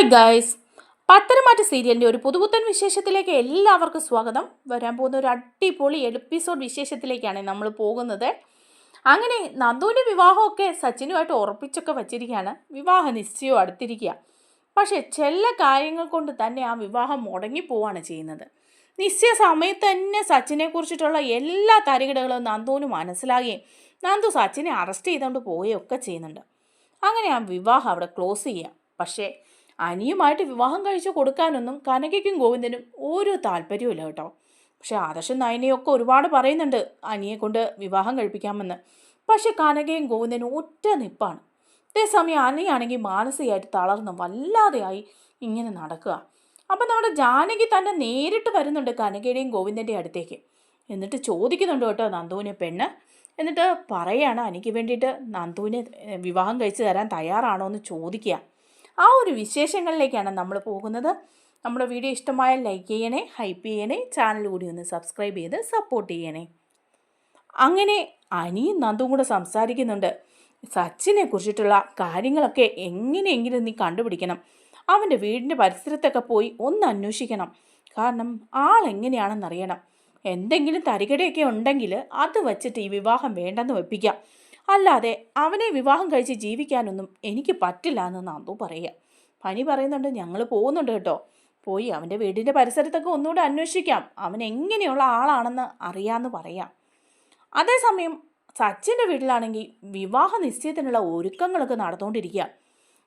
Hi guys പത്തരമാറ്റ സീരിയലിന്റെ ഒരു പുതുപുത്തൻ വിശേഷത്തിലേക്ക് എല്ലാവർക്കും സ്വാഗതം. വരാൻ പോകുന്ന ഒരു അടിപൊളി എപ്പിസോഡ് വിശേഷത്തിലേക്കാണ് നമ്മൾ പോകുന്നത്. അങ്ങനെ നന്ദുവിന്റെ വിവാഹമൊക്കെ സച്ചിനുമായിട്ട് ഉറപ്പിച്ചൊക്കെ വച്ചിരിക്കുകയാണ്. വിവാഹ നിശ്ചയവും അടുത്തിരിക്കുക. പക്ഷേ ചില കാര്യങ്ങൾ കൊണ്ട് തന്നെ ആ വിവാഹം മുടങ്ങി മുടങ്ങിപ്പോവാണ് ചെയ്യുന്നത്. നിശ്ചയ സമയത്ത് തന്നെ സച്ചിനെ കുറിച്ചിട്ടുള്ള എല്ലാ തരികിടകളും നന്ദുവിന് മനസ്സിലാകുകയും നന്ദു സച്ചിനെ അറസ്റ്റ് ചെയ്തുകൊണ്ട് പോവുകയൊക്കെ ചെയ്യുന്നുണ്ട്. അങ്ങനെ ആ വിവാഹം അവിടെ ക്ലോസ് ചെയ്യാം പക്ഷേ അനിയുമായിട്ട് വിവാഹം കഴിച്ചു കൊടുക്കാനൊന്നും കനകയ്ക്കും ഗോവിന്ദനും ഒരു താല്പര്യമില്ല കേട്ടോ. പക്ഷെ ആദർശം നയനയൊക്കെ ഒരുപാട് പറയുന്നുണ്ട് അനിയെ കൊണ്ട് വിവാഹം കഴിപ്പിക്കാമെന്ന്. പക്ഷെ കനകയും ഗോവിന്ദനും ഒറ്റ നിപ്പാണ്. അതേസമയം അനിയാണെങ്കിൽ മാനസികമായിട്ട് തളർന്ന് വല്ലാതെയായി ഇങ്ങനെ നടക്കുക. അപ്പം നമ്മുടെ ജാനകി തന്നെ നേരിട്ട് വരുന്നുണ്ട് കനകയുടെയും ഗോവിന്ദന്റെയും അടുത്തേക്ക്. എന്നിട്ട് ചോദിക്കുന്നുണ്ട് കേട്ടോ നന്ദുവിനെ പെണ്ണ്. എന്നിട്ട് പറയാണ് എനിക്ക് വേണ്ടിയിട്ട് നന്ദുവിനെ വിവാഹം കഴിച്ചു തരാൻ തയ്യാറാണോ എന്ന് ചോദിക്കുക. ആ ഒരു വിശേഷങ്ങളിലേക്കാണ് നമ്മൾ പോകുന്നത്. നമ്മുടെ വീഡിയോ ഇഷ്ടമായാൽ ലൈക്ക് ചെയ്യണേ ഹൈപ്പ് ചെയ്യണേ ചാനൽ കൂടി ഒന്ന് സബ്സ്ക്രൈബ് ചെയ്ത് സപ്പോർട്ട് ചെയ്യണേ. അങ്ങനെ അനിയും നന്ദും കൂടെ സംസാരിക്കുന്നുണ്ട്. സച്ചിനെ കുറിച്ചിട്ടുള്ള കാര്യങ്ങളൊക്കെ എങ്ങനെയെങ്കിലും നീ കണ്ടുപിടിക്കണം. അവന്റെ വീടിന്റെ പരിസരത്തൊക്കെ പോയി ഒന്ന് അന്വേഷിക്കണം. കാരണം ആൾ എങ്ങനെയാണെന്നറിയണം എന്തെങ്കിലും തരികടയൊക്കെ ഉണ്ടെങ്കിൽ അത് വച്ചിട്ട് ഈ വിവാഹം വേണ്ടെന്ന് വെപ്പിക്കാം. അല്ലാതെ അവനെ വിവാഹം കഴിച്ച് ജീവിക്കാനൊന്നും എനിക്ക് പറ്റില്ല എന്ന് നന്ദു പറയുക. പനി പറയുന്നുണ്ട് ഞങ്ങൾ പോകുന്നുണ്ട് കേട്ടോ. പോയി അവന്റെ വീടിന്റെ പരിസരത്തൊക്കെ ഒന്നുകൂടെ അന്വേഷിക്കാം. അവൻ എങ്ങനെയുള്ള ആളാണെന്ന് അറിയാമെന്ന് പറയാം. അതേസമയം സച്ചിന്റെ വീട്ടിലാണെങ്കിൽ വിവാഹ നിശ്ചയത്തിനുള്ള ഒരുക്കങ്ങളൊക്കെ നടന്നുകൊണ്ടിരിക്കുക.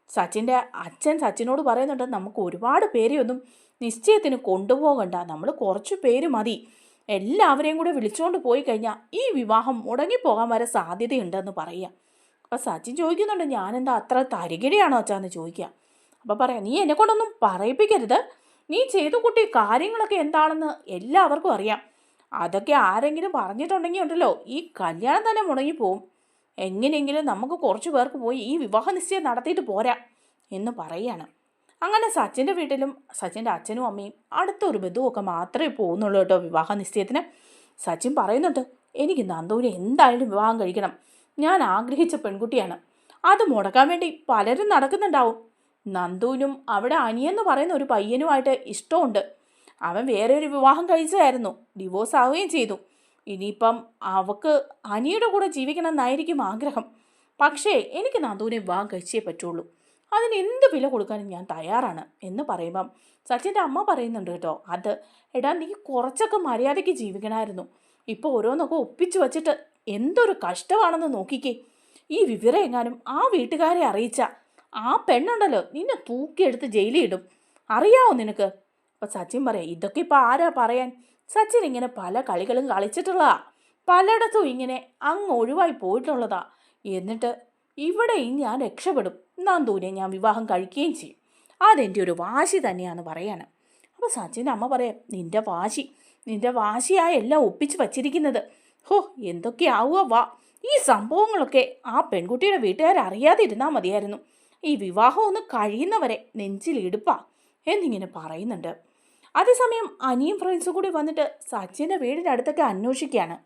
സച്ചിന്റെ അച്ഛൻ സച്ചിനോട് പറയുന്നുണ്ട് നമുക്ക് ഒരുപാട് പേരെയൊന്നും നിശ്ചയത്തിന് കൊണ്ടുപോകണ്ട. നമ്മൾ കുറച്ച് പേര് മതി. എല്ലാവരെയും കൂടെ വിളിച്ചുകൊണ്ട് പോയി കഴിഞ്ഞാൽ ഈ വിവാഹം മുടങ്ങിപ്പോകാൻ വരെ സാധ്യതയുണ്ടെന്ന് പറയുക അപ്പോൾ സച്ചിൻ ചോദിക്കുന്നുണ്ട് ഞാനെന്താ അത്ര തരികിടയാണോ അച്ഛാന്ന്? ചോദിക്കുക അപ്പോൾ പറയാം നീ എന്നെ കൊണ്ടൊന്നും പറയിപ്പിക്കരുത്. നീ ചെയ്തു കുട്ടി കാര്യങ്ങളൊക്കെ എന്താണെന്ന് എല്ലാവർക്കും അറിയാം. അതൊക്കെ ആരെങ്കിലും പറഞ്ഞിട്ടുണ്ടെങ്കിൽ ഉണ്ടല്ലോ ഈ കല്യാണം തന്നെ മുടങ്ങിപ്പോവും എങ്ങനെയെങ്കിലും നമുക്ക് കുറച്ച് പേർക്ക് പോയി ഈ വിവാഹ നിശ്ചയം നടത്തിയിട്ട് പോരാ എന്ന് പറയാണ്. അങ്ങനെ സച്ചിന്റെ വീട്ടിലും സച്ചിന്റെ അച്ഛനും അമ്മയും അടുത്തൊരു ബന്ധുവൊക്കെ മാത്രമേ പോകുന്നുള്ളൂ കേട്ടോ വിവാഹ നിശ്ചയത്തിന്. സച്ചിൻ പറയുന്നുണ്ട് എനിക്ക് നന്ദുവിനെ എന്തായാലും വിവാഹം കഴിക്കണം. ഞാൻ ആഗ്രഹിച്ച പെൺകുട്ടിയാണ്. അത് മുടക്കാൻ വേണ്ടി പലരും നടക്കുന്നുണ്ടാവും. നന്ദുവിനും അവിടെ അനിയെന്ന് പറയുന്ന ഒരു പയ്യനുമായിട്ട് ഇഷ്ടമുണ്ട്. അവൻ വേറെ ഒരു വിവാഹം കഴിച്ചതായിരുന്നു. ഡിവോഴ്സ് ആവുകയും ചെയ്തു. ഇനിയിപ്പം അവക്ക് അനിയുടെ കൂടെ ജീവിക്കണം എന്നായിരിക്കും ആഗ്രഹം. പക്ഷേ എനിക്ക് നന്ദുവിനെ വിവാഹം കഴിച്ചേ പറ്റുള്ളൂ. അതിന് എന്ത് വില കൊടുക്കാനും ഞാൻ തയ്യാറാണ് എന്ന് പറയുമ്പം സച്ചിന്റെ അമ്മ പറയുന്നുണ്ട് കേട്ടോ അത് എടാ നീ കുറച്ചൊക്കെ മര്യാദയ്ക്ക് ജീവിക്കണമായിരുന്നു ഇപ്പോൾ ഓരോന്നൊക്കെ ഒപ്പിച്ചു വച്ചിട്ട് എന്തൊരു കഷ്ടമാണെന്ന് നോക്കിക്കേ. ഈ വിവരം എങ്ങാനും ആ വീട്ടുകാരെ അറിയിച്ച ആ പെണ്ണുണ്ടല്ലോ നിന്നെ തൂക്കിയെടുത്ത് ജയിലിൽ ഇടും അറിയാവോ നിനക്ക്? അപ്പം സച്ചിൻ പറയാം ഇതൊക്കെ ഇപ്പോൾ ആരാ പറയാൻ? സച്ചിൻ ഇങ്ങനെ പല കളികളും കളിച്ചിട്ടുള്ളതാ. പലയിടത്തും ഇങ്ങനെ അങ്ങ് ഒഴിവായി പോയിട്ടുള്ളതാ. എന്നിട്ട് ഇവിടെയും ഞാൻ രക്ഷപ്പെടും. നന്ദുവിനെ ഞാൻ വിവാഹം കഴിക്കുകയും ചെയ്യും. അതെന്റെ ഒരു വാശി തന്നെയാണ് പറയാണ് അപ്പോൾ സച്ചിന്റെ അമ്മ പറയാം നിന്റെ വാശി നിന്റെ വാശിയായ എല്ലാം ഒപ്പിച്ച് വച്ചിരിക്കുന്നത്. ഹോ എന്തൊക്കെയാവുക വാ. ഈ സംഭവങ്ങളൊക്കെ ആ പെൺകുട്ടിയുടെ വീട്ടുകാർ അറിയാതെ ഇരുന്നാൽ മതിയായിരുന്നു. ഈ വിവാഹം ഒന്ന് കഴിയുന്നവരെ നെഞ്ചിലിടുപ്പാ എന്നിങ്ങനെ പറയുന്നുണ്ട്. അതേസമയം അനിയും ഫ്രണ്ട്സും കൂടി വന്നിട്ട് സച്ചിന്റെ വീടിന്റെ അടുത്തൊക്കെ അന്വേഷിക്കുകയാണ്.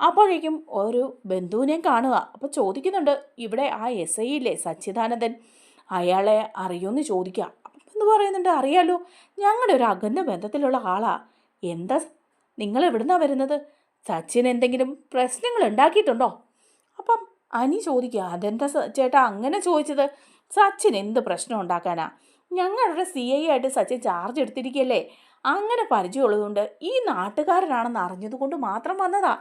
അപ്പോഴേക്കും ഒരു ബന്ധുവിനെയും കാണുക. അപ്പോൾ ചോദിക്കുന്നുണ്ട് ഇവിടെ ആ എസ് ഐ ഇല്ലേ സച്ചിദാനന്ദൻ? അയാളെ അറിയുമെന്ന് ചോദിക്കുക. എന്ന് പറയുന്നുണ്ട് അറിയാലോ ഞങ്ങളുടെ ഒരു അകന്ന ബന്ധത്തിലുള്ള ആളാ. എന്താ നിങ്ങൾ എവിടുന്നാ വരുന്നത്? സച്ചിൻ എന്തെങ്കിലും പ്രശ്നങ്ങൾ ഉണ്ടാക്കിയിട്ടുണ്ടോ? അപ്പം അനി ചോദിക്കുക അതെന്താ ചേട്ടാ അങ്ങനെ ചോദിച്ചത്? സച്ചിൻ എന്ത് പ്രശ്നം ഉണ്ടാക്കാനാ? ഞങ്ങളുടെ സി ഐ ആയിട്ട് സച്ചിൻ ചാർജ് എടുത്തിരിക്കുകയല്ലേ അങ്ങനെ പരിചയമുള്ളതുകൊണ്ട് ഈ നാട്ടുകാരനാണെന്ന് അറിഞ്ഞതുകൊണ്ട് മാത്രം വന്നതാ.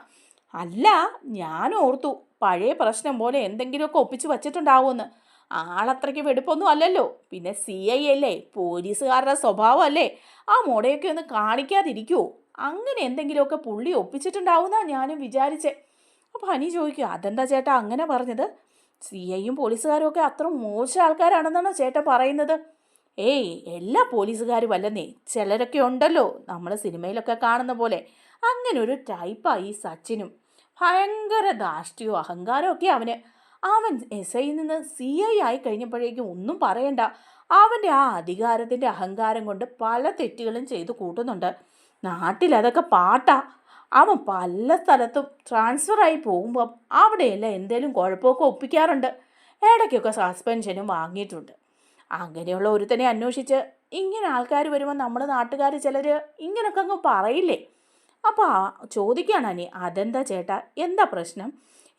അല്ല ഞാൻ ഓർത്തു പഴയ പ്രശ്നം പോലെ എന്തെങ്കിലുമൊക്കെ ഒപ്പിച്ച് വച്ചിട്ടുണ്ടാവുമെന്ന്. ആളത്രയ്ക്ക് വെടുപ്പൊന്നും അല്ലല്ലോ. പിന്നെ സി ഐ അല്ലേ? പോലീസുകാരുടെ സ്വഭാവം അല്ലേ ആ മുടയൊക്കെ ഒന്ന് കാണിക്കാതിരിക്കുമോ അങ്ങനെ എന്തെങ്കിലുമൊക്കെ പുള്ളി ഒപ്പിച്ചിട്ടുണ്ടാവുമെന്നാണ് ഞാനും വിചാരിച്ചേ. അപ്പോൾ ഹനി ചോദിക്കുക അതെന്താ ചേട്ടാ അങ്ങനെ പറഞ്ഞത്? സി ഐയും പോലീസുകാരും ഒക്കെ അത്ര മോശം ആൾക്കാരാണെന്നാണോ ചേട്ട പറയുന്നത്? ഏയ് എല്ലാ പോലീസുകാരും അല്ലെന്നേ. ചിലരൊക്കെ ഉണ്ടല്ലോ നമ്മൾ സിനിമയിലൊക്കെ കാണുന്ന പോലെ. അങ്ങനെ ഒരു ടൈപ്പായി സച്ചിനും. ഭയങ്കര ധാഷ്ട്യവും അഹങ്കാരവും ഒക്കെ അവന്. അവൻ എസ് ഐയിൽ നിന്ന് സി ഐ ആയി കഴിഞ്ഞപ്പോഴേക്കും ഒന്നും പറയണ്ട. അവന്റെ ആ അധികാരത്തിന്റെ അഹങ്കാരം കൊണ്ട് പല തെറ്റുകളും ചെയ്തു കൂട്ടുന്നുണ്ട്. നാട്ടിൽ അതൊക്കെ പാട്ടാ. അവൻ പല സ്ഥലത്തും ട്രാൻസ്ഫറായി പോകുമ്പം അവിടെയെല്ലാം എന്തേലും കുഴപ്പമൊക്കെ ഒപ്പിക്കാറുണ്ട്. ഇടയ്ക്കൊക്കെ സസ്പെൻഷനും വാങ്ങിയിട്ടുണ്ട്. അങ്ങനെയുള്ള ഒരുത്തനെ അന്വേഷിച്ച് ഇങ്ങനെ ആൾക്കാർ വരുമ്പോൾ നമ്മുടെ നാട്ടുകാർ ചിലർ ഇങ്ങനെയൊക്കെ അങ്ങ് പറയില്ലേ? അപ്പോൾ ചോദിക്കുകയാണ് അനി അതെന്താ ചേട്ടാ? എന്താ പ്രശ്നം?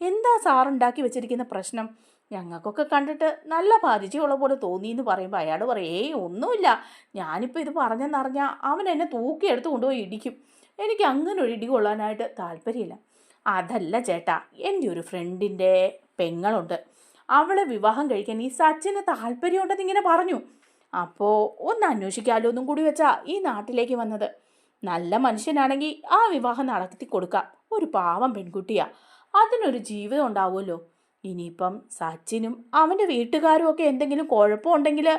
എന്താ സാറുണ്ടാക്കി വെച്ചിരിക്കുന്ന പ്രശ്നം? ഞങ്ങൾക്കൊക്കെ കണ്ടിട്ട് നല്ല പരിചയമുള്ള പോലെ തോന്നി എന്ന് പറയുമ്പോൾ അയാൾ പറയും ഏയ് ഒന്നുമില്ല. ഞാനിപ്പോൾ ഇത് പറഞ്ഞെന്നറിഞ്ഞാൽ അവൻ എന്നെ തൂക്കിയെടുത്ത് കൊണ്ടുപോയി ഇടിക്കും. എനിക്ക് അങ്ങനെ ഒരു ഇടി കൊള്ളാനായിട്ട് താല്പര്യമില്ല. അതല്ല ചേട്ടാ എന്റെ ഒരു ഫ്രണ്ടിന്റെ പെങ്ങളുണ്ട്. അവളെ വിവാഹം കഴിക്കാൻ ഈ സച്ചിന് താല്പര്യമുണ്ടെന്ന് ഇങ്ങനെ പറഞ്ഞു. അപ്പോൾ ഒന്ന് അന്വേഷിക്കാമല്ലോ ഒന്നും കൂടി വെച്ചാൽ ഈ നാട്ടിലേക്ക് വന്നത്. നല്ല മനുഷ്യനാണെങ്കിൽ ആ വിവാഹം നടത്തി കൊടുക്കാം. ഒരു പാവം പെൺകുട്ടിയാ. അതിനൊരു ജീവിതം ഉണ്ടാവുമല്ലോ. ഇനിയിപ്പം സച്ചിനും അവന്റെ വീട്ടുകാരും ഒക്കെ എന്തെങ്കിലും കുഴപ്പമുണ്ടെങ്കിൽ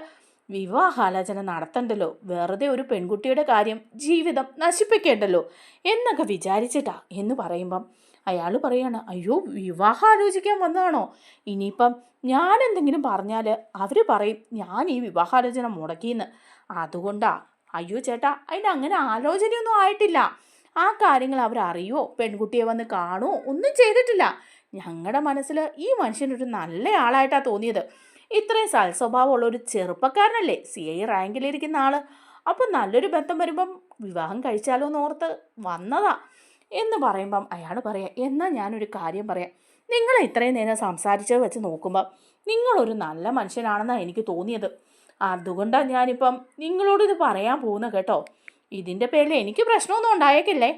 വിവാഹാലോചന നടത്തണ്ടല്ലോ. വെറുതെ ഒരു പെൺകുട്ടിയുടെ കാര്യം ജീവിതം നശിപ്പിക്കേണ്ടല്ലോ. എന്നൊക്കെ വിചാരിച്ചിട്ടാ എന്ന് പറയുമ്പം അയാൾ പറയാണ് അയ്യോ വിവാഹം ആലോചിക്കാൻ വന്നതാണോ? ഇനിയിപ്പം ഞാൻ എന്തെങ്കിലും പറഞ്ഞാൽ അവർ പറയും ഞാൻ ഈ വിവാഹാലോചന മുടക്കിയെന്ന് അതുകൊണ്ടാ അയ്യോ ചേട്ടാ അതിന് അങ്ങനെ ആലോചനയൊന്നും ആയിട്ടില്ല. ആ കാര്യങ്ങൾ അവരറിയോ പെൺകുട്ടിയെ വന്ന് കാണുമോ ഒന്നും ചെയ്തിട്ടില്ല. ഞങ്ങളുടെ മനസ്സിൽ ഈ മനുഷ്യനൊരു നല്ല ആളായിട്ടാണ് തോന്നിയത്. ഇത്രയും സൽസ്വഭാവമുള്ള ഒരു ചെറുപ്പക്കാരനല്ലേ? സി ഐ റാങ്കിലിരിക്കുന്ന ആൾ അപ്പം നല്ലൊരു ബന്ധം വരുമ്പം വിവാഹം കഴിച്ചാലോ എന്ന് ഓർത്ത് വന്നതാ. എന്ന് പറയുമ്പം അയാൾ പറയാം എന്നാൽ ഞാനൊരു കാര്യം പറയാം. നിങ്ങൾ ഇത്രയും നേരം സംസാരിച്ചത് വെച്ച് നോക്കുമ്പം നിങ്ങളൊരു നല്ല മനുഷ്യനാണെന്നാണ് എനിക്ക് തോന്നിയത്. അതുകൊണ്ടാണ് ഞാനിപ്പം നിങ്ങളോട് ഇത് പറയാൻ പോകുന്നത് കേട്ടോ. ഇതിന്റെ പേരിൽ എനിക്ക് പ്രശ്നമൊന്നും ഉണ്ടായേക്കില്ലേ?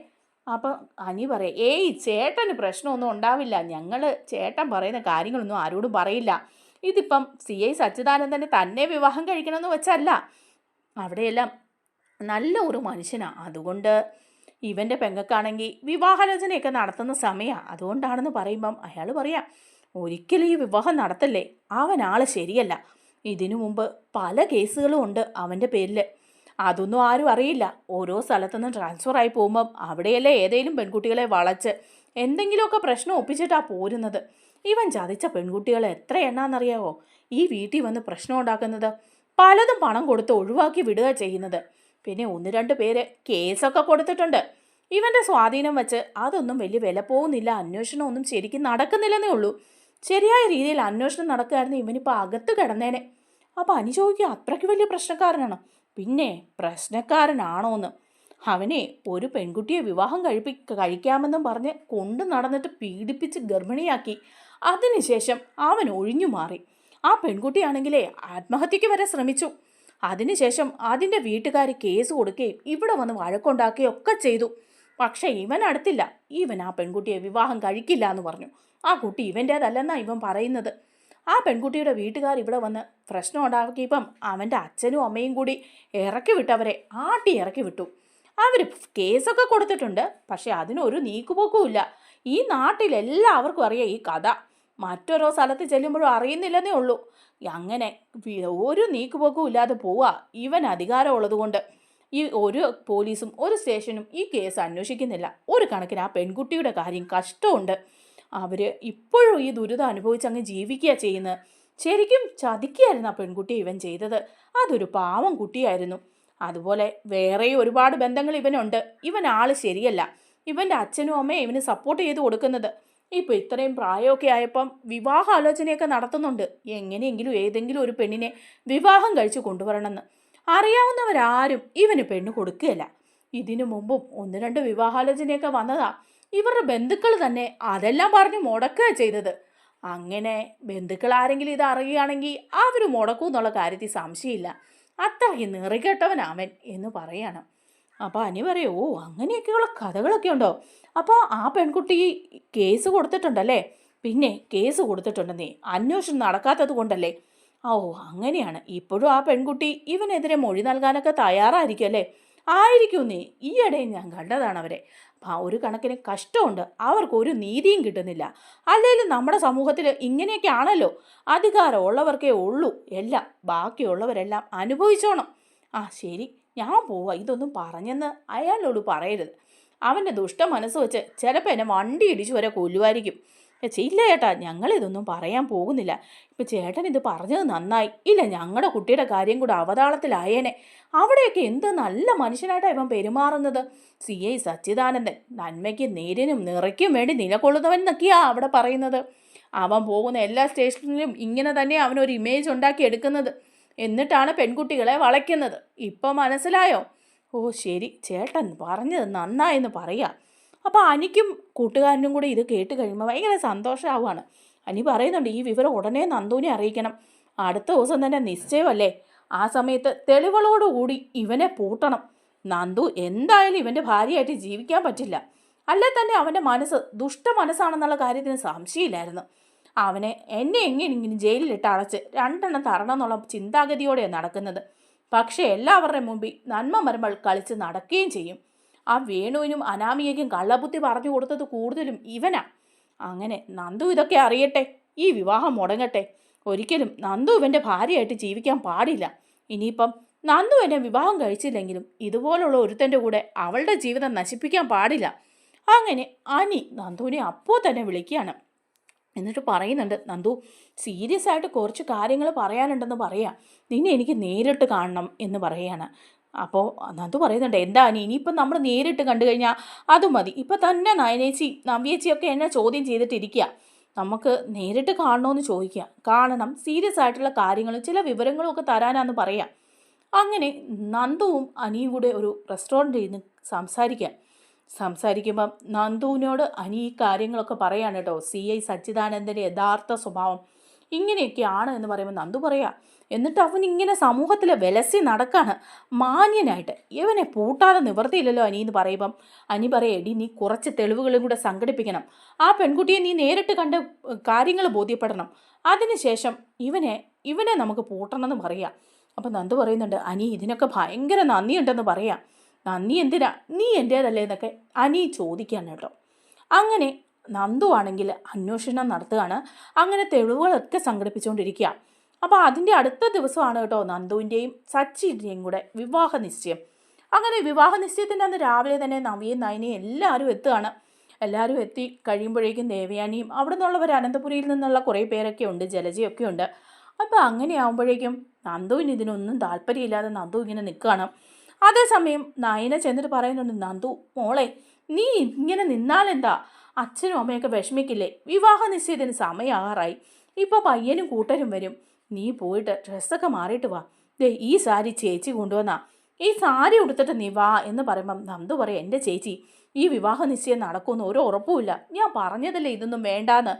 അപ്പം അനി പറയാം ഏയ് ചേട്ടന് പ്രശ്നമൊന്നും ഉണ്ടാവില്ല. ഞങ്ങൾ ചേട്ടൻ പറയുന്ന കാര്യങ്ങളൊന്നും ആരോടും പറയില്ല. ഇതിപ്പം സി ഐ സച്ചിദാനന്ദനെ തന്നെ വിവാഹം കഴിക്കണമെന്ന് വെച്ചല്ല. അവിടെയെല്ലാം നല്ല ഒരു മനുഷ്യനാണ് അതുകൊണ്ട് ഇവന്റെ പെങ്ങക്കാണെങ്കിൽ വിവാഹാലോചനയൊക്കെ നടത്തുന്ന സമയമാണ് അതുകൊണ്ടാണെന്ന് പറയുമ്പം അയാൾ പറയാം ഒരിക്കലും ഈ വിവാഹം നടത്തല്ലേ? അവൻ ശരിയല്ല. ഇതിനു മുമ്പ് പല കേസുകളും ഉണ്ട് അവന്റെ പേരിൽ അതൊന്നും ആരും അറിയില്ല. ഓരോ സ്ഥലത്തുനിന്ന് ട്രാൻസ്ഫർ ആയി പോകുമ്പം അവിടെയല്ലേ ഏതെങ്കിലും പെൺകുട്ടികളെ വളച്ച് എന്തെങ്കിലുമൊക്കെ പ്രശ്നം ഒപ്പിച്ചിട്ടാണ് പോരുന്നത്. ഇവൻ ചതിച്ച പെൺകുട്ടികൾ എത്ര എണ്ണാന്നറിയാവോ? ഈ വീട്ടിൽ വന്ന് പ്രശ്നം ഉണ്ടാക്കുന്നത് പലതും പണം കൊടുത്ത് ഒഴിവാക്കി വിടുക ചെയ്യുന്നത്. പിന്നെ ഒന്ന് രണ്ട് പേര് കേസൊക്കെ കൊടുത്തിട്ടുണ്ട്. ഇവന്റെ സ്വാധീനം വെച്ച് അതൊന്നും വലിയ വില പോകുന്നില്ല. അന്വേഷണം ഒന്നും ശരിക്കും നടക്കുന്നില്ലെന്നേ ഉള്ളൂ. ശരിയായ രീതിയിൽ അന്വേഷണം നടക്കുകയായിരുന്നു ഇവനിപ്പോൾ അകത്ത് കിടന്നേനെ. അപ്പോൾ അനി ചോദിക്കുക അത്രയ്ക്ക് വലിയ പ്രശ്നക്കാരനാണ്? പിന്നെ പ്രശ്നക്കാരനാണോ എന്ന് അവനെ ഒരു പെൺകുട്ടിയെ വിവാഹം കഴിപ്പി കഴിക്കാമെന്നും പറഞ്ഞ് കൊണ്ടു നടന്നിട്ട് പീഡിപ്പിച്ച് ഗർഭിണിയാക്കി. അതിനുശേഷം അവൻ ഒഴിഞ്ഞു മാറി. ആ പെൺകുട്ടിയാണെങ്കിലേ ആത്മഹത്യക്ക് വരെ ശ്രമിച്ചു. അതിനുശേഷം അതിന്റെ വീട്ടുകാർ കേസ് കൊടുക്കുകയും ഇവിടെ വന്ന് വഴക്കുണ്ടാക്കുകയും ഒക്കെ ചെയ്തു. പക്ഷേ ഇവൻ അടുത്തില്ല. ഇവൻ ആ പെൺകുട്ടിയെ വിവാഹം കഴിക്കില്ല എന്ന് പറഞ്ഞു. ആ കുട്ടി ഇവന്റേതല്ലെന്നാണ് ഇവൻ പറയുന്നത്. ആ പെൺകുട്ടിയുടെ വീട്ടുകാർ ഇവിടെ വന്ന് പ്രശ്നം ഉണ്ടാക്കിയപ്പം അവന്റെ അച്ഛനും അമ്മയും കൂടി ഇറക്കി വിട്ടവരെ ആട്ടി ഇറക്കി വിട്ടു. അവർ കേസൊക്കെ കൊടുത്തിട്ടുണ്ട് പക്ഷേ അതിനൊരു നീക്കുപോക്കുമില്ല ഈ നാട്ടിലെല്ലാവർക്കും അറിയാം ഈ കഥ. മറ്റോരോ സ്ഥലത്ത് ചെല്ലുമ്പോഴും അറിയുന്നില്ലെന്നേ ഉള്ളൂ. അങ്ങനെ ഒരു നീക്കുപോക്കും ഇല്ലാതെ പോവുക ഇവൻ അധികാരമുള്ളത് കൊണ്ട് ഈ ഒരു പോലീസും ഒരു സ്റ്റേഷനും ഈ കേസ് അന്വേഷിക്കുന്നില്ല. ഒരു കണക്കിന് ആ പെൺകുട്ടിയുടെ കാര്യം കഷ്ടമുണ്ട്. അവർ ഇപ്പോഴും ഈ ദുരിതം അനുഭവിച്ച് അങ്ങ് ജീവിക്കുക ചെയ്യുന്നത്. ശരിക്കും ചതിക്കുകയായിരുന്നു ആ പെൺകുട്ടി ഇവൻ ചെയ്തത്. അതൊരു പാവം കുട്ടിയായിരുന്നു. അതുപോലെ വേറെയും ഒരുപാട് ബന്ധങ്ങൾ ഇവനുണ്ട്. ഇവൻ ആൾ ശരിയല്ല. ഇവന്റെ അച്ഛനും അമ്മയും ഇവന് സപ്പോർട്ട് ചെയ്ത് കൊടുക്കുന്നത്. ഇപ്പോൾ ഇത്രയും പ്രായമൊക്കെ ആയപ്പം വിവാഹ ആലോചനയൊക്കെ നടത്തുന്നുണ്ട്. എങ്ങനെയെങ്കിലും ഏതെങ്കിലും ഒരു പെണ്ണിനെ വിവാഹം കഴിച്ച് കൊണ്ടുവരണമെന്ന്. അറിയാവുന്നവരാരും ഇവന് പെണ്ണ് കൊടുക്കുകയില്ല. ഇതിനു മുമ്പും ഒന്ന് രണ്ട് വിവാഹാലോചനയൊക്കെ വന്നതാ. ഇവരുടെ ബന്ധുക്കൾ തന്നെ അതെല്ലാം പറഞ്ഞു മുടക്കുക ചെയ്തത്. അങ്ങനെ ബന്ധുക്കൾ ആരെങ്കിലും ഇത് അറിയുകയാണെങ്കിൽ അവർ മുടക്കും എന്നുള്ള കാര്യത്തിൽ സംശയമില്ല. അത്രയ്ക്ക് നിറികെട്ടവൻ അവൻ എന്ന് പറയാണ്. അപ്പോൾ അനി പറയും ഓ അങ്ങനെയൊക്കെയുള്ള കഥകളൊക്കെ ഉണ്ടോ? അപ്പോൾ ആ പെൺകുട്ടി കേസ് കൊടുത്തിട്ടുണ്ടല്ലേ? പിന്നെ കേസ് കൊടുത്തിട്ടുണ്ടെന്നേ. അന്വേഷണം നടക്കാത്തത് കൊണ്ടല്ലേ? ഓ അങ്ങനെയാണ്. ഇപ്പോഴും ആ പെൺകുട്ടി ഇവനെതിരെ മൊഴി നൽകാനൊക്കെ തയ്യാറായിരിക്കും അല്ലേ ആയിരിക്കും നീ. ഈയിടെ ഞാൻ കണ്ടതാണ് അവരെ ഒരു കണക്കിന് കഷ്ടമുണ്ട്. അവർക്ക് ഒരു നീതിയും കിട്ടുന്നില്ല. അല്ലെങ്കിൽ നമ്മുടെ സമൂഹത്തിൽ ഇങ്ങനെയൊക്കെ ആണല്ലോ അധികാരമുള്ളവർക്കേ ഉള്ളൂ. എല്ലാം ബാക്കിയുള്ളവരെല്ലാം അനുഭവിച്ചോണം. ആ ശരി. ഞാൻ പോവാ. ഇതൊന്നും പറഞ്ഞെന്ന് അയാളോട് പറയരുത്. അവന്റെ ദുഷ്ട മനസ്സ് വെച്ച് ചിലപ്പോൾ എന്നെ വണ്ടി ഇടിച്ചു വരെ കൊല്ലുമായിരിക്കും ഏ, ഇല്ല ചേട്ടാ ഞങ്ങളിതൊന്നും പറയാൻ പോകുന്നില്ല. ഇപ്പം ചേട്ടൻ ഇത് പറഞ്ഞത് നന്നായി. ഇല്ല ഞങ്ങളുടെ കുട്ടിയുടെ കാര്യം കൂടെ അവതാളത്തിലായേനെ. അവിടെയൊക്കെ എന്ത് നല്ല മനുഷ്യനായിട്ടാണ് ഇവൻ പെരുമാറുന്നത്? സി ഐ സച്ചിദാനന്ദൻ നന്മയ്ക്ക് നേരിനും നിറയ്ക്കും വേണ്ടി നിലകൊള്ളുന്നവൻ എന്നൊക്കെയാ അവിടെ പറയുന്നത്. അവൻ പോകുന്ന എല്ലാ സ്റ്റേഷനിലും ഇങ്ങനെ തന്നെ അവനൊരു ഇമേജ് ഉണ്ടാക്കി എടുക്കുന്നത്. എന്നിട്ടാണ് പെൺകുട്ടികളെ വളയ്ക്കുന്നത്. ഇപ്പം മനസ്സിലായോ? ഓ ശരി ചേട്ടൻ പറഞ്ഞത് നന്നായെന്ന് പറയാം. അപ്പോൾ അനിക്കും കൂട്ടുകാരനും കൂടി ഇത് കേട്ട് കഴിയുമ്പോൾ ഭയങ്കര സന്തോഷമാവുകയാണ് അനി പറയുന്നുണ്ട് ഈ വിവരം ഉടനെ നന്ദുവിനെ അറിയിക്കണം. അടുത്ത ദിവസം തന്നെ നിശ്ചയമല്ലേ? ആ സമയത്ത് തെളിവുകളോടുകൂടി ഇവനെ പൂട്ടണം. നന്ദു എന്തായാലും ഇവന്റെ ഭാര്യയായിട്ട് ജീവിക്കാൻ പറ്റില്ല. അല്ലെ തന്നെ അവന്റെ മനസ്സ് ദുഷ്ട മനസ്സാണെന്നുള്ള കാര്യത്തിന് സംശയമില്ലായിരുന്നു. അവനെ എന്നെ എങ്ങനെയെങ്കിലും ജയിലിലിട്ട് അടച്ച് രണ്ടെണ്ണം തരണം എന്നുള്ള ചിന്താഗതിയോടെയാണ് നടക്കുന്നത്. പക്ഷേ എല്ലാവരുടെയും മുമ്പിൽ നന്മ മരുമകൾ കളിച്ച് നടക്കുകയും ചെയ്യും. ആ വേണുവിനും അനാമികയ്ക്കും കള്ളബുദ്ധി പറഞ്ഞു കൊടുത്തത് കൂടുതലും ഇവനാ. അങ്ങനെ നന്ദു ഇതൊക്കെ അറിയട്ടെ. ഈ വിവാഹം മുടങ്ങട്ടെ. ഒരിക്കലും നന്ദു ഇവന്റെ ഭാര്യയായിട്ട് ജീവിക്കാൻ പാടില്ല. ഇനിയിപ്പം നന്ദു എന്നെ വിവാഹം കഴിച്ചില്ലെങ്കിലും ഇതുപോലുള്ള ഒരുത്തന്റെ കൂടെ അവളുടെ ജീവിതം നശിപ്പിക്കാൻ പാടില്ല. അങ്ങനെ അനി നന്ദുവിനെ അപ്പോൾ തന്നെ വിളിക്കുകയാണ്. എന്നിട്ട് പറയുന്നുണ്ട് നന്ദു സീരിയസ് ആയിട്ട് കുറച്ച് കാര്യങ്ങൾ പറയാനുണ്ടെന്ന് പറയാം. നിന്നെ എനിക്ക് നേരിട്ട് കാണണം എന്ന് പറയുകയാണ്. അപ്പോൾ നന്ദു പറയുന്നുണ്ട് എന്താ അനി? ഇനിയിപ്പം നമ്മൾ നേരിട്ട് കണ്ടു കഴിഞ്ഞാൽ അത് മതി. ഇപ്പം തന്നെ നയനേച്ചി നവ്യേച്ചിയൊക്കെ എന്നെ ചോദ്യം ചെയ്തിട്ടിരിക്കുക നമുക്ക് നേരിട്ട് കാണണമെന്ന് ചോദിക്കുക കാണണം സീരിയസ് ആയിട്ടുള്ള കാര്യങ്ങളും ചില വിവരങ്ങളും ഒക്കെ തരാനാന്ന് പറയാം. അങ്ങനെ നന്ദുവും അനിയും കൂടെ ഒരു റെസ്റ്റോറന്റിൽ ഇരുന്ന് സംസാരിക്കാം സംസാരിക്കുമ്പം നന്ദുവിനോട് അനി ഈ കാര്യങ്ങളൊക്കെ പറയാണ് കേട്ടോ. സി ഐ സച്ചിദാനന്ദന്റെ യഥാർത്ഥ സ്വഭാവം. ഇങ്ങനെയൊക്കെയാണ് എന്ന് പറയുമ്പോൾ നന്ദു പറയാ എന്നിട്ട് അവൻ ഇങ്ങനെ സമൂഹത്തിൽ വിലസി നടക്കാണ്. മാന്യനായിട്ട്. ഇവനെ പൂട്ടാതെ നിവർത്തിയില്ലല്ലോ അനി എന്ന് പറയുമ്പം. അനി പറയാ എടി നീ കുറച്ച് തെളിവുകളും കൂടെ സംഘടിപ്പിക്കണം. ആ പെൺകുട്ടിയെ നീ നേരിട്ട് കണ്ട് കാര്യങ്ങൾ ബോധ്യപ്പെടണം. അതിനുശേഷം ഇവനെ ഇവനെ നമുക്ക് പൂട്ടണമെന്ന് പറയാം. അപ്പം നന്ദു പറയുന്നുണ്ട് അനി ഇതിനൊക്കെ ഭയങ്കര നന്ദിയുണ്ടെന്ന് പറയാം. നന്ദി എന്തിനാ? നീ എന്റേതല്ലേ എന്നൊക്കെ അനി ചോദിക്കാൻ കേട്ടോ. അങ്ങനെ നന്ദു ആണെങ്കിൽ അന്വേഷണം നടത്തുകയാണ്. അങ്ങനെ തെളിവുകളൊക്കെ സംഘടിപ്പിച്ചുകൊണ്ടിരിക്കുക. അപ്പോൾ അതിന്റെ അടുത്ത ദിവസമാണ് കേട്ടോ നന്ദുവിന്റെയും സച്ചിന്റെയും കൂടെ വിവാഹ നിശ്ചയം. അങ്ങനെ വിവാഹ നിശ്ചയത്തിന്റെ അന്ന് രാവിലെ തന്നെ നവിയും നയനയും എല്ലാവരും എത്തുകയാണ്. എല്ലാവരും എത്തി. കഴിയുമ്പോഴേക്കും ദേവയാനിയും അവിടെ നിന്നുള്ളവർ അനന്തപുരിയിൽ നിന്നുള്ള കുറേ പേരൊക്കെ ഉണ്ട് ജലജയൊക്കെ ഉണ്ട്. അപ്പോൾ അങ്ങനെ ആകുമ്പോഴേക്കും നന്ദുവിന് ഇതിനൊന്നും താല്പര്യമില്ലാതെ നന്ദു ഇങ്ങനെ നിൽക്കുകയാണ്. അതേസമയം നയന ചെന്നിട്ട് പറയുന്നുണ്ട് നന്ദു മോളെ നീ ഇങ്ങനെ നിന്നാലെന്താ അച്ഛനും അമ്മയൊക്കെ വിഷമിക്കില്ലേ? വിവാഹ നിശ്ചയത്തിന് സമയമാറായി ഇപ്പോൾ പയ്യനും കൂട്ടരും വരും. നീ പോയിട്ട് ഡ്രസ്സൊക്കെ മാറിയിട്ട് വാ. ദേ ഈ സാരി ചേച്ചി കൊണ്ടുവന്നാ. ഈ സാരി ഉടുത്തിട്ട് നീ വാ എന്ന് പറയുമ്പം നന്ദു പറയാം എന്റെ ചേച്ചി ഈ വിവാഹ നിശ്ചയം നടക്കുമെന്ന് ഒരു ഉറപ്പുമില്ല. ഞാൻ പറഞ്ഞതല്ലേ ഇതൊന്നും വേണ്ടാന്ന്?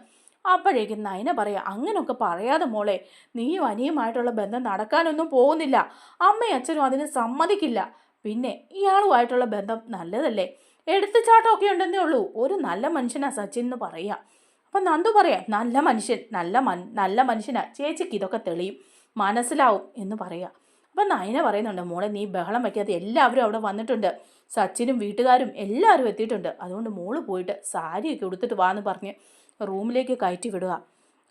അപ്പോഴേക്കും നയന പറയാം അങ്ങനെയൊക്കെ പറയാതെ മോളെ നീയും അനിയുമായിട്ടുള്ള ബന്ധം നടക്കാനൊന്നും പോകുന്നില്ല. അമ്മയും അച്ഛനും അതിന് സമ്മതിക്കില്ല. പിന്നെ ഇയാളുമായിട്ടുള്ള ബന്ധം നല്ലതല്ലേ? എടുത്തുചാട്ടമൊക്കെ ഉണ്ടെന്നേ ഉള്ളൂ. ഒരു നല്ല മനുഷ്യനാ സച്ചിൻ എന്ന് പറയാം. അപ്പം നന്ദു പറയാം നല്ല മനുഷ്യൻ നല്ല മൻ നല്ല മനുഷ്യനാ. ചേച്ചിക്ക് ഇതൊക്കെ തെളിയും മനസ്സിലാവും എന്ന് പറയുക അപ്പം നയന പറയുന്നുണ്ട് മോളെ നീ ബഹളം വയ്ക്കാതെ എല്ലാവരും അവിടെ വന്നിട്ടുണ്ട്. സച്ചിനും വീട്ടുകാരും എല്ലാവരും എത്തിയിട്ടുണ്ട്. അതുകൊണ്ട് മോൾ പോയിട്ട് സാരിയൊക്കെ ഉടുത്തിട്ട് വാന്ന് പറഞ്ഞ് റൂമിലേക്ക് കയറ്റി വിടുക.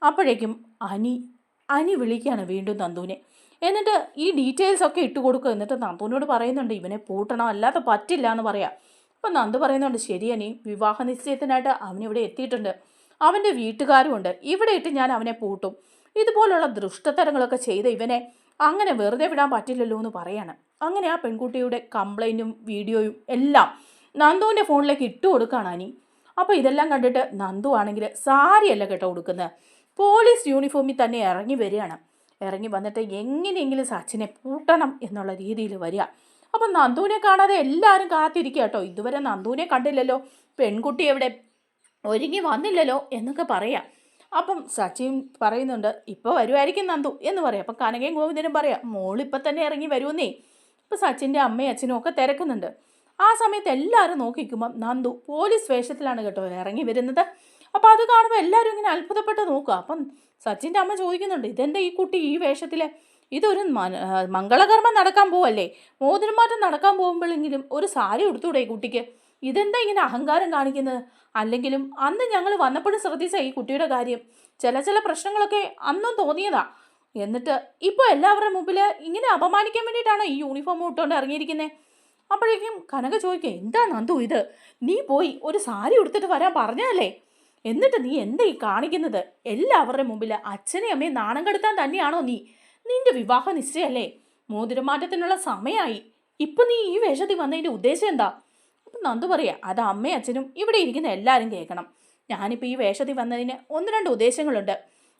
അപ്പോഴേക്കും അനി അനി വിളിക്കുകയാണ് വീണ്ടും നന്ദുവിനെ. എന്നിട്ട് ഈ ഡീറ്റെയിൽസ് ഒക്കെ ഇട്ട് കൊടുക്കുക എന്നിട്ട് നന്ദുവിനോട് പറയുന്നുണ്ട് ഇവനെ പൂട്ടണം അല്ലാതെ പറ്റില്ല എന്ന് പറയാം. അപ്പം നന്ദു പറയുന്നുണ്ട് ശരി അനി വിവാഹ നിശ്ചയത്തിനായിട്ട് അവനിവിടെ എത്തിയിട്ടുണ്ട്. അവന്റെ വീട്ടുകാരും ഉണ്ട്. ഇവിടെ ഇട്ട് ഞാൻ അവനെ പൂട്ടും. ഇതുപോലുള്ള ദൃഷ്ടതരങ്ങളൊക്കെ ചെയ്ത് ഇവനെ അങ്ങനെ വെറുതെ വിടാൻ പറ്റില്ലല്ലോ എന്ന് പറയാണ്. അങ്ങനെ ആ പെൺകുട്ടിയുടെ കംപ്ലൈന്റും വീഡിയോയും എല്ലാം നന്ദുവിന്റെ ഫോണിലേക്ക് ഇട്ട് കൊടുക്കുകയാണ് അനി. അപ്പോൾ ഇതെല്ലാം കണ്ടിട്ട് നന്ദു ആണെങ്കിൽ സാരിയല്ല കേട്ടോ കൊടുക്കുന്നത് പോലീസ് യൂണിഫോമിൽ തന്നെ ഇറങ്ങി വരികയാണ്. ഇറങ്ങി വന്നിട്ട് എങ്ങനെയെങ്കിലും സച്ചിനെ പൂട്ടണം എന്നുള്ള രീതിയിൽ വരിക. അപ്പം നന്ദുവിനെ കാണാതെ എല്ലാവരും കാത്തിരിക്കുക കേട്ടോ. ഇതുവരെ നന്ദുവിനെ കണ്ടില്ലല്ലോ. പെൺകുട്ടി എവിടെ? ഒരുങ്ങി വന്നില്ലല്ലോ എന്നൊക്കെ പറയാം. അപ്പം സച്ചിൻ പറയുന്നുണ്ട് ഇപ്പോൾ വരുമായിരിക്കും നന്ദു എന്ന് പറയാം. അപ്പം കനകയും ഗോവിന്ദനും പറയാം മോളിപ്പം തന്നെ ഇറങ്ങി വരുമെന്നേ. ഇപ്പം സച്ചിന്റെ അമ്മയും അച്ഛനും ഒക്കെ തിരക്കുന്നുണ്ട്. ആ സമയത്ത് എല്ലാവരും നോക്കിക്കുമ്പം നന്ദു പോലീസ് വേഷത്തിലാണ് കേട്ടോ ഇറങ്ങി വരുന്നത്. അപ്പോൾ അത് കാണുമ്പോൾ എല്ലാവരും ഇങ്ങനെ അത്ഭുതപ്പെട്ട് നോക്കുക. അപ്പം സച്ചിന്റെ അമ്മ ചോദിക്കുന്നുണ്ട് ഇതെന്താ ഈ കുട്ടി ഈ വേഷത്തിൽ ഇതൊരു മംഗളകർമ്മം നടക്കാൻ പോവല്ലേ? മോതിരമാറ്റം നടക്കാൻ പോകുമ്പോഴെങ്കിലും ഒരു സാരി ഉടുത്തൂടെ ഈ കുട്ടിക്ക്? ഇതെന്താ ഇങ്ങനെ അഹങ്കാരം കാണിക്കുന്നത് അല്ലെങ്കിലും അന്ന് ഞങ്ങൾ വന്നപ്പോഴും ശ്രദ്ധിച്ച ഈ കുട്ടിയുടെ കാര്യം. ചില ചില പ്രശ്നങ്ങളൊക്കെ അന്നും തോന്നിയതാ. എന്നിട്ട് ഇപ്പോൾ എല്ലാവരുടെ മുമ്പിൽ ഇങ്ങനെ അപമാനിക്കാൻ വേണ്ടിയിട്ടാണോ ഈ യൂണിഫോം ഇട്ടുകൊണ്ട് ഇറങ്ങിയിരിക്കുന്നത് അപ്പോഴേക്കും കനക ചോദിക്കുക എന്താ നന്ദു ഇത്? നീ പോയി ഒരു സാരി ഉടുത്തിട്ട് വരാൻ പറഞ്ഞാലേ എന്നിട്ട് നീ എന്താ ഈ കാണിക്കുന്നത്? എല്ലാവരുടെ മുമ്പിൽ അച്ഛനെയും അമ്മയും നാണം കെടുത്താൻ തന്നെയാണോ നീ? നിന്റെ വിവാഹ നിശ്ചയല്ലേ? മോതിരമാറ്റത്തിനുള്ള സമയമായി ഇപ്പൊ നീ ഈ വേഷത്തിൽ വന്നതിന്റെ ഉദ്ദേശം എന്താ? നന്ദു പറയുക അത് അമ്മയും അച്ഛനും ഇവിടെ ഇരിക്കുന്ന എല്ലാവരും കേൾക്കണം. ഞാനിപ്പോൾ ഈ വേഷത്തിൽ വന്നതിന് ഒന്ന് രണ്ട് ഉദ്ദേശങ്ങളുണ്ട്.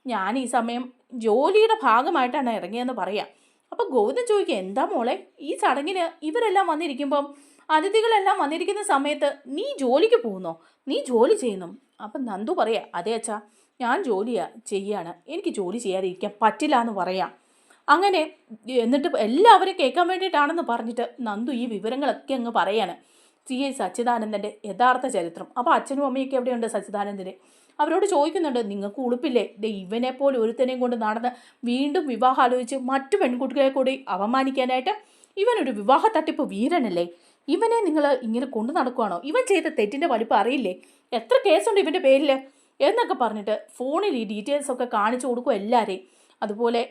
ഞാൻ ഈ സമയം ജോലിയുടെ ഭാഗമായിട്ടാണ് ഇറങ്ങിയതെന്ന് പറയാം. അപ്പോൾ ഗൗതം ചോദിക്കുക എന്താ മോളെ ഈ ചടങ്ങിന് ഇവരെല്ലാം വന്നിരിക്കുമ്പം അതിഥികളെല്ലാം വന്നിരിക്കുന്ന സമയത്ത് നീ ജോലിക്ക് പോകുന്നോ? നീ ജോലി ചെയ്യുന്നു. അപ്പം നന്ദു പറയാ അതെ അച്ഛാ ഞാൻ ജോലിയാ ചെയ്യാണ്. എനിക്ക് ജോലി ചെയ്യാതിരിക്കാൻ പറ്റില്ല എന്ന് പറയാം. അങ്ങനെ എന്നിട്ട് എല്ലാവരും കേൾക്കാൻ വേണ്ടിയിട്ടാണെന്ന് പറഞ്ഞിട്ട് നന്ദു ഈ വിവരങ്ങളൊക്കെ അങ്ങ് പറയാണ്. സി ഐ സച്ചിദാനന്ദന്റെ യഥാർത്ഥ ചരിത്രം. അപ്പോൾ അച്ഛനും അമ്മയൊക്കെ എവിടെയുണ്ട് സച്ചിദാനന്ദന്? അവരോട് ചോദിക്കുന്നുണ്ട് നിങ്ങൾക്ക് ഉളുപ്പില്ലേ? ദേ ഇവനെ പോലെ ഒരുത്തനെയും കൊണ്ട് നടന്ന് വീണ്ടും വിവാഹം ആലോചിച്ച് മറ്റു പെൺകുട്ടികളെ കൂടി അപമാനിക്കാനായിട്ട് ഇവനൊരു വിവാഹ തട്ടിപ്പ് വീരനല്ലേ? ഇവനെ നിങ്ങൾ ഇങ്ങനെ കൊണ്ടു നടക്കുവാണോ? ഇവൻ ചെയ്ത തെറ്റിന്റെ വലിപ്പം അറിയില്ലേ? എത്ര കേസുണ്ട് ഇവന്റെ പേരിൽ എന്നൊക്കെ പറഞ്ഞിട്ട് ഫോണിൽ ഈ ഡീറ്റെയിൽസ് ഒക്കെ കാണിച്ചു കൊടുക്കും എല്ലാവരെയും അതുപോലെ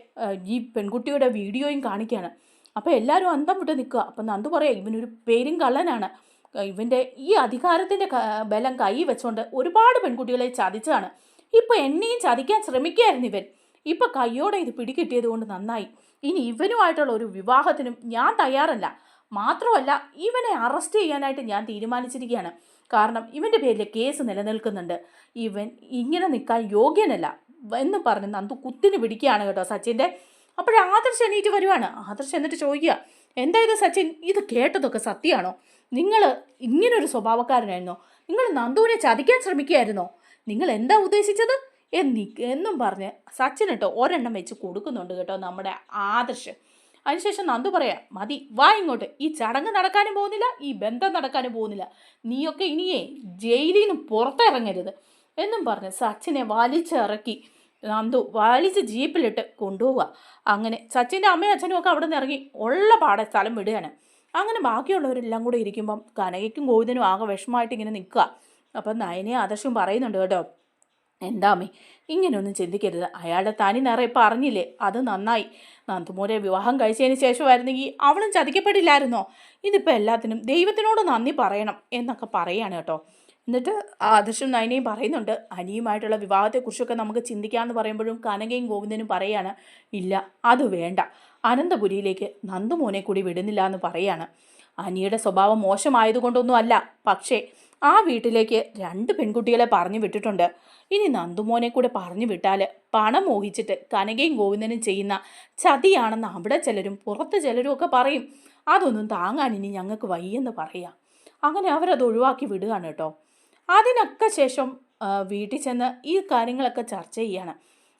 ഈ പെൺകുട്ടിയുടെ വീഡിയോയും കാണിക്കുകയാണ് അപ്പോൾ എല്ലാവരും അന്തം വിട്ട് നിൽക്കുക. അപ്പം നന്ദു പറയാം ഇവനൊരു പേരും കള്ളനാണ്. ഇവന്റെ ഈ അധികാരത്തിന്റെ ബലം കൈ വെച്ചുകൊണ്ട് ഒരുപാട് പെൺകുട്ടികളെ ചതിച്ചതാണ്. ഇപ്പോൾ എന്നെയും ചതിക്കാൻ ശ്രമിക്കുകയായിരുന്നു ഇവൻ. ഇപ്പോൾ കയ്യോടെ ഇത് പിടികിട്ടിയത് കൊണ്ട് നന്നായി. ഇനി ഇവനുമായിട്ടുള്ള ഒരു വിവാഹത്തിനും ഞാൻ തയ്യാറല്ല. മാത്രമല്ല ഇവനെ അറസ്റ്റ് ചെയ്യാനായിട്ട് ഞാൻ തീരുമാനിച്ചിരിക്കുകയാണ്. കാരണം ഇവന്റെ പേരിൽ കേസ് നിലനിൽക്കുന്നുണ്ട്. ഇവൻ ഇങ്ങനെ നിൽക്കാൻ യോഗ്യനല്ല എന്ന് പറഞ്ഞ് നന്ദു കുത്തിന് പിടിക്കുകയാണ് കേട്ടോ സച്ചിന്റെ അപ്പോഴേ ആദർശ് എണീറ്റ് വരുവാണ്. ആദർശ് എന്നിട്ട് ചോദിക്കുക എന്താ ഇത് സച്ചിൻ? ഇത് കേട്ടതൊക്കെ സത്യമാണോ? നിങ്ങൾ ഇങ്ങനൊരു സ്വഭാവക്കാരനായിരുന്നോ? നിങ്ങൾ നന്ദുവിനെ ചതിക്കാൻ ശ്രമിക്കുകയായിരുന്നോ? നിങ്ങൾ എന്താ ഉദ്ദേശിച്ചത്? എന്നി എന്നും പറഞ്ഞ് സച്ചിൻ കേട്ടോ ഒരെണ്ണം വെച്ച് കൊടുക്കുന്നുണ്ട് കേട്ടോ നമ്മുടെ ആദർശ്. അതിനുശേഷം നന്ദു പറയാം മതി വാ ഇങ്ങോട്ട്. ഈ ചടങ്ങ് നടക്കാനും പോകുന്നില്ല ഈ ബന്ധം നടക്കാനും പോകുന്നില്ല. നീയൊക്കെ ഇനിയേ ജയിലിൽ നിന്ന് പുറത്തിറങ്ങരുത്. എന്നും പറഞ്ഞ് സച്ചിനെ വലിച്ചിറക്കി. നന്ദു വലിച്ച് ജീപ്പിലിട്ട് കൊണ്ടുപോവുക. അങ്ങനെ സച്ചിന്റെ അമ്മയും അച്ഛനും ഒക്കെ അവിടെ നിന്ന് ഇറങ്ങി ഉള്ള പാടെ സ്ഥലം വിടുകയാണ്. അങ്ങനെ ബാക്കിയുള്ളവരെല്ലാം കൂടെ ഇരിക്കുമ്പം കനകയ്ക്കും ഗോവിന്ദനും ആകെ വിഷമമായിട്ട് ഇങ്ങനെ നിൽക്കുക. അപ്പം നയനയും ആദർശവും പറയുന്നുണ്ട് കേട്ടോ എന്താ എന്താമേ ഇങ്ങനെയൊന്നും ചിന്തിക്കരുത്. അയാളുടെ തനി നിറയെ പറഞ്ഞില്ലേ അത് നന്നായി. നന്ദുമോരെ വിവാഹം കഴിച്ചതിന് ശേഷമായിരുന്നെങ്കിൽ അവളും ചതിക്കപ്പെടില്ലായിരുന്നോ? ഇതിപ്പോൾ എല്ലാത്തിനും ദൈവത്തിനോട് നന്ദി പറയണം എന്നൊക്കെ പറയാണ് കേട്ടോ. എന്നിട്ട് ആദർശം നയനയും പറയുന്നുണ്ട് അനിയുമായിട്ടുള്ള വിവാഹത്തെക്കുറിച്ചൊക്കെ നമുക്ക് ചിന്തിക്കാമെന്ന് പറയുമ്പോഴും കനകയും ഗോവിന്ദനും പറയാണ് ഇല്ല അത് വേണ്ട. അനന്തപുരിയിലേക്ക് നന്ദുമോനെ കൂടി വിടുന്നില്ല എന്ന് പറയാണ്. അനിയുടെ സ്വഭാവം മോശമായതുകൊണ്ടൊന്നും അല്ല. പക്ഷേ ആ വീട്ടിലേക്ക് രണ്ട് പെൺകുട്ടികളെ പറഞ്ഞു വിട്ടിട്ടുണ്ട്. ഇനി നന്ദുമോനെ കൂടെ പറഞ്ഞു വിട്ടാൽ പണം മോഹിച്ചിട്ട് കനകയും ഗോവിന്ദനും ചെയ്യുന്ന ചതിയാണെന്ന് അവിടെ ചിലരും പുറത്ത് ചിലരും ഒക്കെ പറയും. അതൊന്നും താങ്ങാൻ ഇനി ഞങ്ങൾക്ക് വയ്യെന്ന് പറയാം. അങ്ങനെ അവരത് ഒഴിവാക്കി വിടുകയാണ് കേട്ടോ. അതിനൊക്കെ ശേഷം വീട്ടിൽ ചെന്ന് ഈ കാര്യങ്ങളൊക്കെ ചർച്ച ചെയ്യാണ്.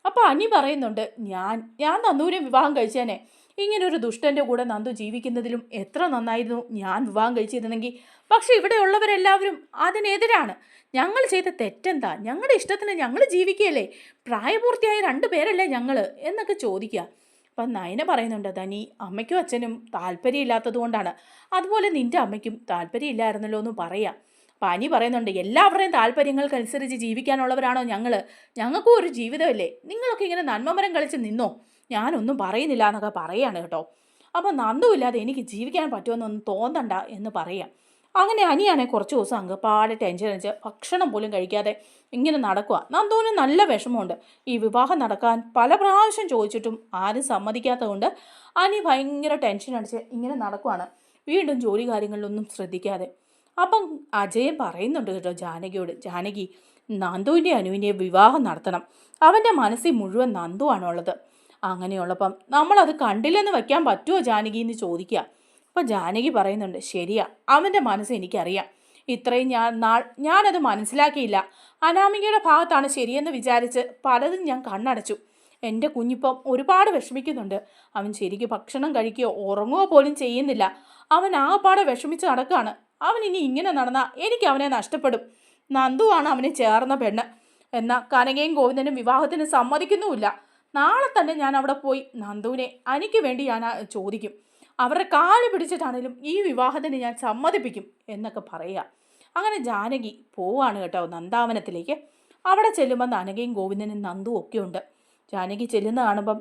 അപ്പോൾ അനി പറയുന്നുണ്ട് ഞാൻ ഞാൻ നന്ദൂരെ വിവാഹം കഴിച്ചേനെ. ഇങ്ങനൊരു ദുഷ്ടന്റെ കൂടെ നന്ദു ജീവിക്കുന്നതിലും എത്ര നന്നായിരുന്നു ഞാൻ വിവാഹം കഴിച്ചിരുന്നെങ്കിൽ. പക്ഷെ ഇവിടെയുള്ളവരെല്ലാവരും അതിനെതിരാണ്. ഞങ്ങൾ ചെയ്ത തെറ്റെന്താ? ഞങ്ങളുടെ ഇഷ്ടത്തിന് ഞങ്ങൾ ജീവിക്കുകയല്ലേ? പ്രായപൂർത്തിയായ രണ്ട് പേരല്ലേ ഞങ്ങൾ എന്നൊക്കെ ചോദിക്കുക. അപ്പം നയന പറയുന്നുണ്ട് തനി അമ്മയ്ക്കും അച്ഛനും താല്പര്യമില്ലാത്തത് കൊണ്ടാണ് അതുപോലെ നിന്റെ അമ്മയ്ക്കും താല്പര്യമില്ലായിരുന്നല്ലോ എന്ന് പറയാം. അനി പറയുന്നുണ്ട്. എല്ലാവരുടെയും താല്പര്യങ്ങൾക്കനുസരിച്ച് ജീവിക്കാനുള്ളവരാണോ ഞങ്ങൾ ഞങ്ങൾക്കും ഒരു ജീവിതമല്ലേ? നിങ്ങളൊക്കെ ഇങ്ങനെ നന്മമരം കളിച്ച് നിന്നോ? ഞാനൊന്നും പറയുന്നില്ല എന്നൊക്കെ പറയുകയാണ് കേട്ടോ. അപ്പോൾ നന്ദുമില്ലാതെ എനിക്ക് ജീവിക്കാൻ പറ്റുമെന്നൊന്നും തോന്നണ്ട എന്ന് പറയാം. അങ്ങനെ അനിയാണെ കുറച്ച് ദിവസം അങ്കപ്പാടെ ടെൻഷൻ അടിച്ച് ഭക്ഷണം പോലും കഴിക്കാതെ ഇങ്ങനെ നടക്കുക നന്ദുവിന് നല്ല വിഷമമുണ്ട്. ഈ വിവാഹം നടക്കാൻ പല പ്രാവശ്യം ചോദിച്ചിട്ടും ആരും സമ്മതിക്കാത്തതുകൊണ്ട് അനി ഭയങ്കര ടെൻഷൻ അടിച്ച് ഇങ്ങനെ നടക്കുവാണ്. വീണ്ടും ജോലി കാര്യങ്ങളിലൊന്നും ശ്രദ്ധിക്കാതെ. അപ്പം അജയൻ പറയുന്നുണ്ട് കേട്ടോ ജാനകിയോട് ജാനകി നന്ദുവിന്റെ അനുവിനെ വിവാഹം നടത്തണം. അവന്റെ മനസ്സിൽ മുഴുവൻ നന്ദുവാണുള്ളത് അങ്ങനെയുള്ളപ്പം നമ്മളത് കണ്ടില്ലെന്ന് വയ്ക്കാൻ പറ്റുമോ ജാനകി എന്ന് ചോദിക്കുക. അപ്പം ജാനകി പറയുന്നുണ്ട് ശരിയാ അവന്റെ മനസ്സ് എനിക്കറിയാം. ഇത്രയും ഞാൻ നാൾ ഞാനത് മനസ്സിലാക്കിയില്ല. അനാമികയുടെ ഭാഗത്താണ് ശരിയെന്ന് വിചാരിച്ച് പലതും ഞാൻ കണ്ണടച്ചു. എന്റെ കുഞ്ഞിപ്പം ഒരുപാട് വിഷമിക്കുന്നുണ്ട്. അവൻ ശരിക്കും ഭക്ഷണം കഴിക്കുകയോ ഉറങ്ങുകയോ പോലും ചെയ്യുന്നില്ല. അവൻ ആ പാടെ വിഷമിച്ച് നടക്കുകയാണ്. അവൻ ഇനി ഇങ്ങനെ നടന്നാൽ എനിക്ക് അവനെ നഷ്ടപ്പെടും. നന്ദുവാണ് അവനെ ചേർന്ന പെണ്ണ്. എന്നാൽ കനകയും ഗോവിന്ദനും വിവാഹത്തിന് സമ്മതിക്കുന്നുമില്ല. നാളെ തന്നെ ഞാൻ അവിടെ പോയി നന്ദുവിനെ അനിക്ക് വേണ്ടി ഞാൻ ചോദിക്കും. അവരുടെ കാൽ പിടിച്ചിട്ടാണേലും ഈ വിവാഹത്തിന് ഞാൻ സമ്മതിപ്പിക്കും എന്നൊക്കെ പറയുക. അങ്ങനെ ജാനകി പോവാണ് കേട്ടോ നന്ദാവനത്തിലേക്ക്. അവിടെ ചെല്ലുമ്പോൾ നനകയും ഗോവിന്ദനും നന്ദു ഒക്കെ ഉണ്ട്. ജാനകി ചെല്ലുന്ന കാണുമ്പം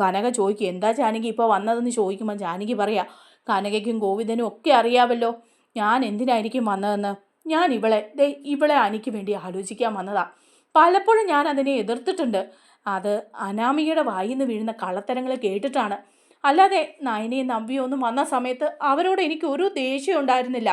കനക ചോദിക്കും എന്താ ജാനകി ഇപ്പോൾ വന്നതെന്ന് ചോദിക്കുമ്പോൾ ജാനകി പറയാ കനകയ്ക്കും ഗോവിന്ദനും ഒക്കെ അറിയാമല്ലോ ഞാൻ എന്തിനായിരിക്കും വന്നതെന്ന്? ഞാൻ ഇവളെ ദേ ഇവളെ അനിക്ക് വേണ്ടി ആലോചിക്കാൻ വന്നതാ. പലപ്പോഴും ഞാൻ അതിനെ എതിർത്തിട്ടുണ്ട്. അത് അനാമികയുടെ വായിന്ന് വീഴുന്ന കള്ളത്തരങ്ങൾ കേട്ടിട്ടാണ്. അല്ലാതെ നയനയും നവ്യയും ഒന്നും വന്ന സമയത്ത് അവരോട് എനിക്ക് ഒരു ദേഷ്യം ഉണ്ടായിരുന്നില്ല.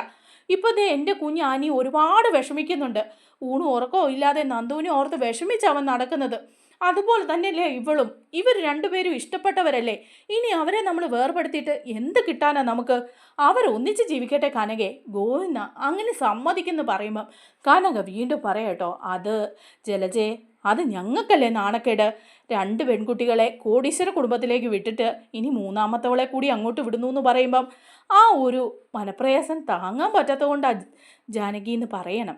ഇപ്പോൾ ദേ എന്റെ കുഞ്ഞ് ആനി ഒരുപാട് വിഷമിക്കുന്നുണ്ട്. ഊണും ഉറക്കവും ഇല്ലാതെ നന്ദുവിനെ ഓർത്ത് വിഷമിച്ചവൻ നടക്കുന്നത്. അതുപോലെ തന്നെയല്ലേ ഇവളും? ഇവർ രണ്ടുപേരും ഇഷ്ടപ്പെട്ടവരല്ലേ? ഇനി അവരെ നമ്മൾ വേർപെടുത്തിയിട്ട് എന്ത് കിട്ടാനാ നമുക്ക്? അവർ ഒന്നിച്ച് ജീവിക്കട്ടെ കനകെ. ഗോവിന്ദ അങ്ങനെ സമ്മതിക്കുന്നു പറയുമ്പം കനക വീണ്ടും പറയട്ടോ അത് ജലജെ അത് ഞങ്ങൾക്കല്ലേ നാണക്കേട്? രണ്ട് പെൺകുട്ടികളെ കോടീശ്വര കുടുംബത്തിലേക്ക് വിട്ടിട്ട് ഇനി മൂന്നാമത്തവളെ കൂടി അങ്ങോട്ട് വിടുന്നു എന്ന് പറയുമ്പം ആ ഒരു മനപ്രയാസം താങ്ങാൻ പറ്റാത്തതുകൊണ്ടാണ് ജാനകി എന്ന് പറയണം.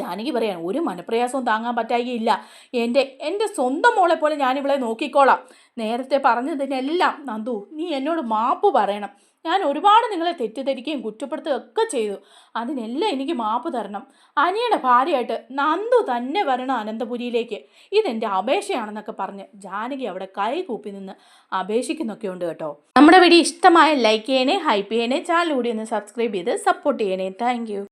ജാനകി പറയാണ് ഒരു മനപ്രയാസവും താങ്ങാൻ പറ്റായികയില്ല. എന്റെ എന്റെ സ്വന്തം മോളെ പോലെ ഞാനിവളെ നോക്കിക്കോളാം. നേരത്തെ പറഞ്ഞതിനെല്ലാം നന്ദു നീ എന്നോട് മാപ്പ് പറയണം. ഞാൻ ഒരുപാട് നിങ്ങളെ തെറ്റിദ്ധരിക്കുകയും കുറ്റപ്പെടുത്തുകയും ഒക്കെ ചെയ്തു. അതിനെല്ലാം എനിക്ക് മാപ്പ് തരണം. അനിയുടെ ഭാര്യയായിട്ട് നന്ദു തന്നെ വരണം അനന്തപുരിയിലേക്ക്. ഇതെന്റെ അപേക്ഷയാണെന്നൊക്കെ പറഞ്ഞ് ജാനകി അവിടെ കൈ കൂപ്പി നിന്ന് അപേക്ഷിക്കുന്നൊക്കെ ഉണ്ട് കേട്ടോ. നമ്മുടെ വീഡിയോ ഇഷ്ടമായ ലൈക്ക് ചെയ്യണേ ഹൈപ്പ് ചെയ്യണേ ചാനൽ കൂടി ഒന്ന് സബ്സ്ക്രൈബ് ചെയ്ത് സപ്പോർട്ട് ചെയ്യണേ. താങ്ക്